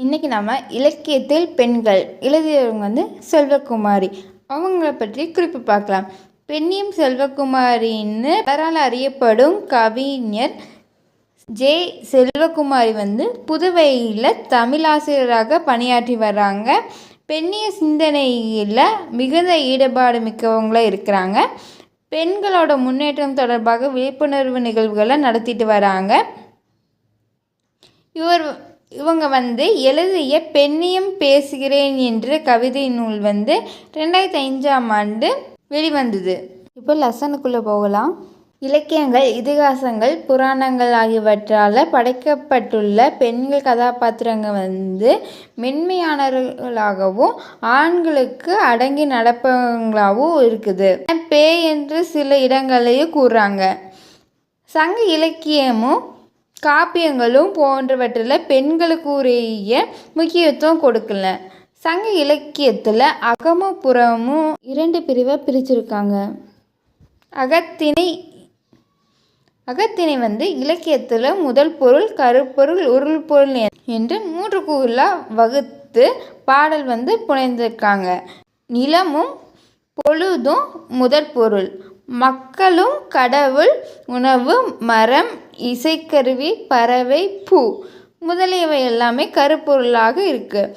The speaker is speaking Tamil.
இன்றைக்கி நம்ம இலக்கியத்தில் பெண்கள் எழுதியவங்க வந்து செல்வகுமாரி. அவங்கள பற்றி குறிப்பு பார்க்கலாம். பெண்ணியம் செல்வகுமாரின்னு பலரால் அறியப்படும் கவிஞர் ஜே செல்வகுமாரி வந்து புதுவையில் தமிழாசிரியராக பணியாற்றி வர்றாங்க. பெண்ணிய சிந்தனையில் மிகுந்த ஈடுபாடு மிக்கவங்களாக இருக்கிறாங்க. பெண்களோட முன்னேற்றம் தொடர்பாக விழிப்புணர்வு நிகழ்வுகளை நடத்திட்டு வராங்க. இவர் இவங்க வந்து எழுதிய பெண்ணியம் பேசுகிறேன் என்ற கவிதை நூல் வந்து ரெண்டாயிரத்தி ஐந்தாம் ஆண்டு வெளிவந்தது. இப்போ லெசனுக்குள்ளே போகலாம். இலக்கியங்கள் இதிகாசங்கள் புராணங்கள் ஆகியவற்றால் படைக்கப்பட்டுள்ள பெண்கள் கதாபாத்திரங்கள் வந்து மென்மையானவர்களாகவும் ஆண்களுக்கு அடங்கி நடப்பவங்களாகவும் இருக்குது. பேய் என்று சில இடங்களையும் கூறுறாங்க. சங்க இலக்கியமும் காப்பியங்களும் போன்றவற்றில் பெண்களுக்கு உரிய முக்கியத்துவம் கொடுக்கல. சங்க இலக்கியத்தில் அகமும் புறமும் இரண்டு பிரிவாக பிரிச்சிருக்காங்க. அகத்திணை அகத்திணை வந்து இலக்கியத்தில் முதல் பொருள் கருப்பொருள் உருள் பொருள் என்று மூன்று கூறாக வகுத்து பாடல் வந்து புனைந்திருக்காங்க. நிலமும் பொழுதும் முதற் பொருள். மக்களும் கடவுள் உணவு மரம் இசைக்கருவி பறவை பூ முதலியவை எல்லாமே கருப்பொருளாக இருக்குது